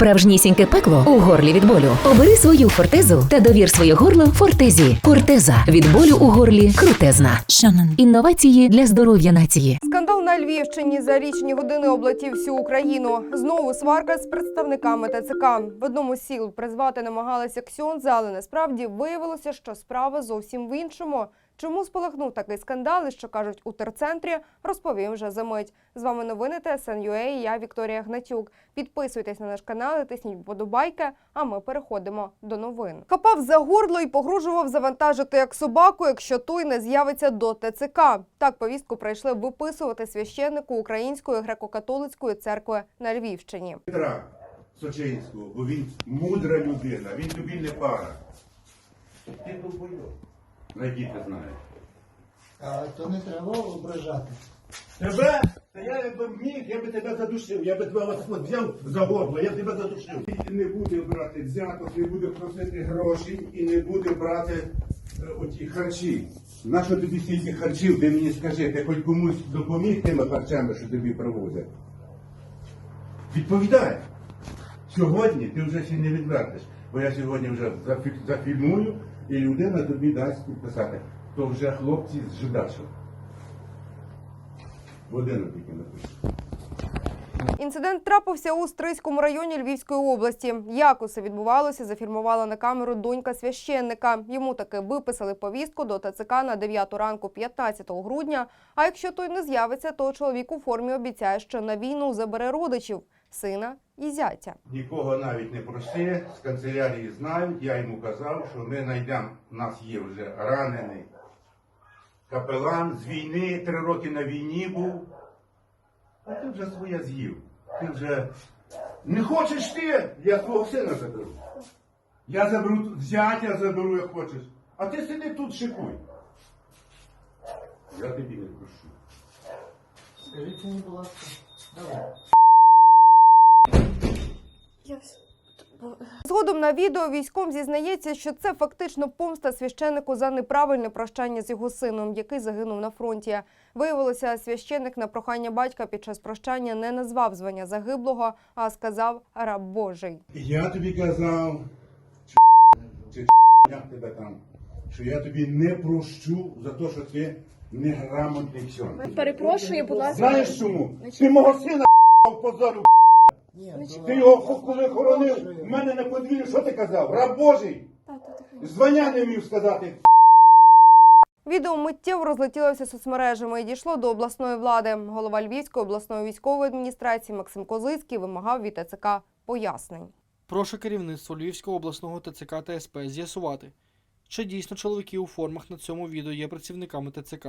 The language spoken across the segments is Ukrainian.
Справжнісіньке пекло у горлі від болю. Обери свою фортезу та довір своє горло фортезі. Фортеза від болю у горлі крутезна. Інновації для здоров'я нації. Скандал на Львівщині за лічені години облетів всю Україну. Знову сварка з представниками ТЦК. В одному з сіл призвати намагалися ксьонза, але насправді виявилося, що справа зовсім в іншому. Чому спалахнув такий скандал і що кажуть у терцентрі, розповім вже за мить. З вами новини ТСН.UA і я Вікторія Гнатюк. Підписуйтесь на наш канал, і тисніть вподобайки, а ми переходимо до новин. Хапав за горло і погрожував завантажити як собаку, якщо той не з'явиться до ТЦК. Так повістку прийшли виписувати священнику Української греко-католицької церкви на Львівщині. Петра Сочинського, бо він мудра людина, він тобі не пара. Ти довбойок. Найди ти. А то не треба ображати. Тебе? Та я якби міг, я би тебе задушив, я би тебе от, от взяв за горло, я б тебе задушив. І не буде брати взяток, не буде просити грошей і не буде брати е, оті харчі. Нащо тобі стільки харчів, ти мені скажи, ти хоч комусь допоміг тими харчами, що тобі привозять? Відповідай. Сьогодні ти вже ще не відвертиш, бо я сьогодні вже зафі- зафільмую, і людина тобі дасть підписати. То вже хлопці з жидачок. Годину тільки напишу. Інцидент трапився у Стрийському районі Львівської області. Як усе відбувалося, зафільмувала на камеру донька священника. Йому таки виписали повістку до ТЦК на 9 ранку 15 грудня. А якщо той не з'явиться, то чоловік у формі обіцяє, що на війну забере родичів сина і зятя. Нікого навіть не проси, з канцелярії знають, я йому казав, що ми знайдемо, у нас є вже ранений капелан з війни, три роки на війні був. А ти вже своє з'їв. Ти вже не хочеш ти, я свого сина заберу. Я заберу зятя заберу, як хочеш. А ти сиди тут шикуй. Я тобі не прошу. Скажіть мені, будь ласка. Давай. Згодом на відео військом зізнається, що це фактично помста священнику за неправильне прощання з його сином, який загинув на фронті. Виявилося, священник на прохання батька під час прощання не назвав звання загиблого, а сказав раб Божий. Я тобі казав, чи як тебе там, що я тобі не прощу за те, що ти неграмотний ксьон. Перепрошую, будь ласка. Знаєш чому? Ти мого сина позорив. Ні, Ти його коли хоронив, в мене на подвір'ї, що ти казав? Раб Божий! Звання не вмів сказати. Відео миттєво розлетілося соцмережами і дійшло до обласної влади. Голова Львівської обласної військової адміністрації Максим Козицький вимагав від ТЦК пояснень. Прошу керівництво Львівського обласного ТЦК та СП з'ясувати, чи дійсно чоловіки у формах на цьому відео є працівниками ТЦК,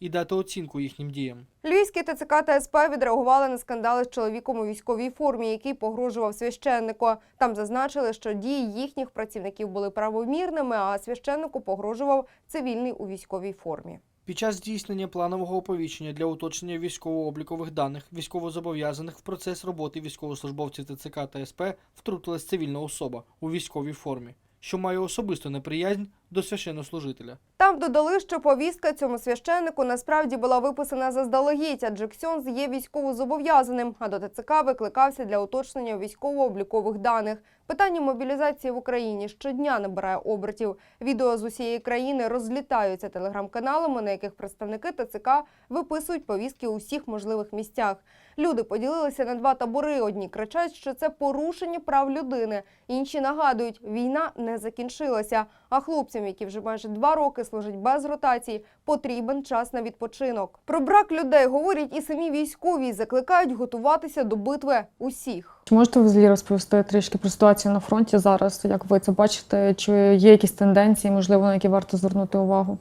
і дати оцінку їхнім діям. Львівські ТЦК та СП відреагували на скандали з чоловіком у військовій формі, який погрожував священнику. Там зазначили, що дії їхніх працівників були правомірними, а священнику погрожував цивільний у військовій формі. Під час здійснення планового оповіщення для уточнення військово-облікових даних військовозобов'язаних в процес роботи військовослужбовців ТЦК та СП втрутилась цивільна особа у військовій формі, що має особисту неприязнь до священнослужителя. Там додали, що повістка цьому священнику насправді була виписана заздалегідь, адже Ксьонз є військовозобов'язаним, а до ТЦК викликався для уточнення військово-облікових даних. Питання мобілізації в Україні щодня набирає обертів. Відео з усієї країни розлітаються телеграм-каналами, на яких представники ТЦК виписують повістки у всіх можливих місцях. Люди поділилися на два табори. Одні кричать, що це порушення прав людини. Інші нагадують, війна не закінчилася. А хлопцям, які вже майже два роки служать без ротації, потрібен час на відпочинок. Про брак людей говорять і самі військові і закликають готуватися до битви усіх. Чи можете ви взагалі розповісти трішки про ситуацію на фронті зараз? Як ви це бачите? Чи є якісь тенденції, можливо, на які варто звернути увагу?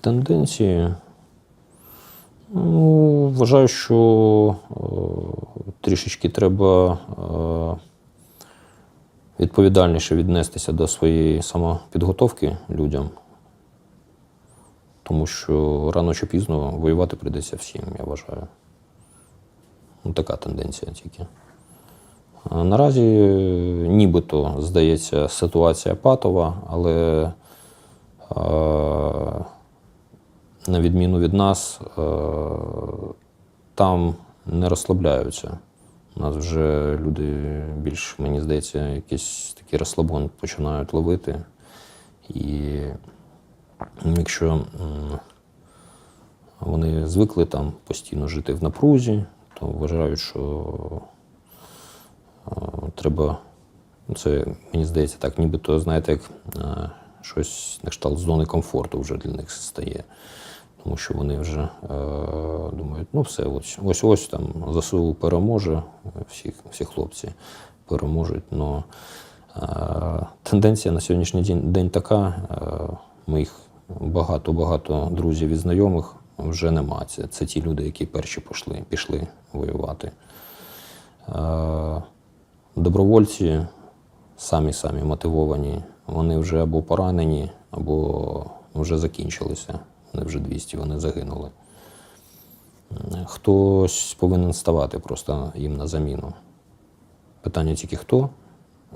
Тенденції. Ну, вважаю, що е, трішечки треба е, відповідальніше віднестися до своєї самопідготовки людям, тому що рано чи пізно воювати прийдеться всім, я вважаю. Ну, така тенденція тільки. А Наразі е, нібито здається ситуація патова, але е, на відміну від нас, е, там не розслабляються. У нас вже люди більш, мені здається, якийсь такий розслабон починають ловити. І якщо вони звикли там постійно жити в напрузі, то вважають, що треба, ну, це мені здається, так, нібито, знаєте, як щось на кшталт зони комфорту вже для них стає. Тому що вони вже е, думають, ну все, ось ось, там ЗСУ переможе, всі, всі хлопці переможуть. Но е, тенденція на сьогоднішній день, день така, е, моїх багато-багато друзів і знайомих вже нема. Це, це ті люди, які перші пішли, пішли воювати. Е, добровольці самі-самі мотивовані, вони вже або поранені, або вже закінчилися. Вони вже 200, вони загинули. Хтось повинен ставати просто їм на заміну. Питання тільки хто,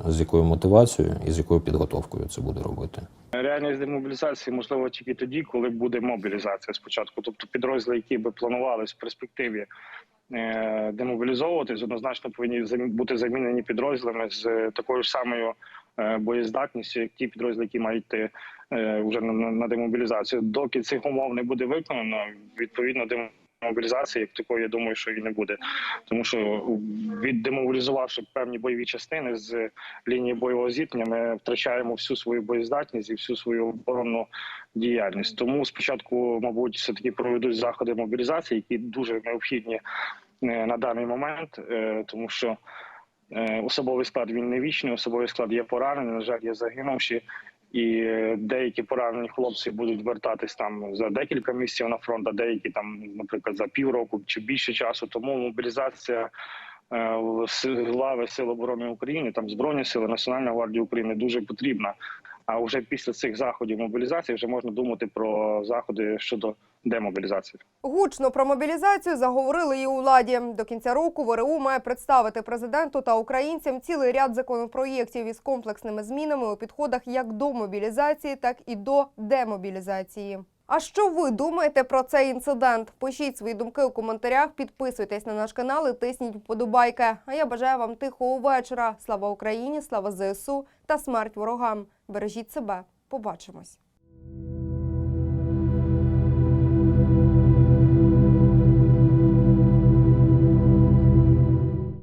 з якою мотивацією і з якою підготовкою це буде робити. Реальність демобілізації можливо тільки тоді, коли буде мобілізація спочатку. Тобто підрозділи, які би планувались в перспективі е, демобілізовуватись, однозначно повинні бути замінені підрозділами з е, такою ж самою боєздатністю, як ті підрозділи, які мають йти е, вже на, демобілізацію. Доки цих умов не буде виконано, відповідно демобілізації як такої, я думаю, що і не буде. Тому що віддемобілізувавши певні бойові частини з лінії бойового зіткнення, ми втрачаємо всю свою боєздатність і всю свою оборонну діяльність. Тому спочатку, мабуть, все таки проведуть заходи мобілізації, які дуже необхідні е, на даний момент, е, тому що е, особовий склад він не вічний, особовий склад є поранений, на жаль, є загинувші. І е, деякі поранені хлопці будуть вертатись там за декілька місяців на фронт, а деякі там, наприклад, за півроку чи більше часу. Тому мобілізація е, в с- лави Сил оборони України, там Збройні сили, Національна гвардія України дуже потрібна. А вже після цих заходів мобілізації вже можна думати про заходи щодо демобілізації. Гучно про мобілізацію заговорили і у владі. До кінця року ВРУ має представити президенту та українцям цілий ряд законопроєктів із комплексними змінами у підходах як до мобілізації, так і до демобілізації. А що ви думаєте про цей інцидент? Пишіть свої думки у коментарях, підписуйтесь на наш канал і тисніть вподобайки. А я бажаю вам тихого вечора. Слава Україні, слава ЗСУ та смерть ворогам. Бережіть себе. Побачимось.